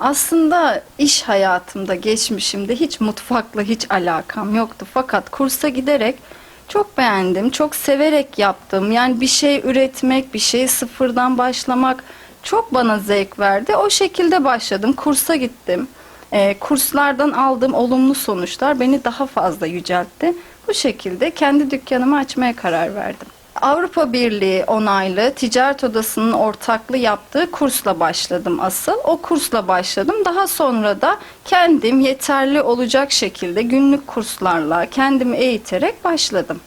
Aslında iş hayatımda, geçmişimde hiç mutfakla hiç alakam yoktu. Fakat kursa giderek çok beğendim, çok severek yaptım. Yani bir şey üretmek, bir şeyi sıfırdan başlamak çok bana zevk verdi. O şekilde başladım, kursa gittim. Ee, kurslardan aldığım olumlu sonuçlar beni daha fazla yüceltti. Bu şekilde kendi dükkanımı açmaya karar verdim. Avrupa Birliği onaylı ticaret odasının ortaklı yaptığı kursla başladım asıl. O kursla başladım. Daha sonra da kendim yeterli olacak şekilde günlük kurslarla kendimi eğiterek başladım.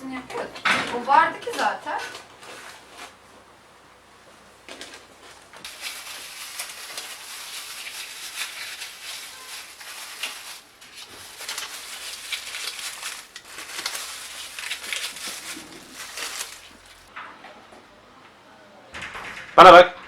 Hepsini yapıyorduk. O vardı ki zaten. Bana bak.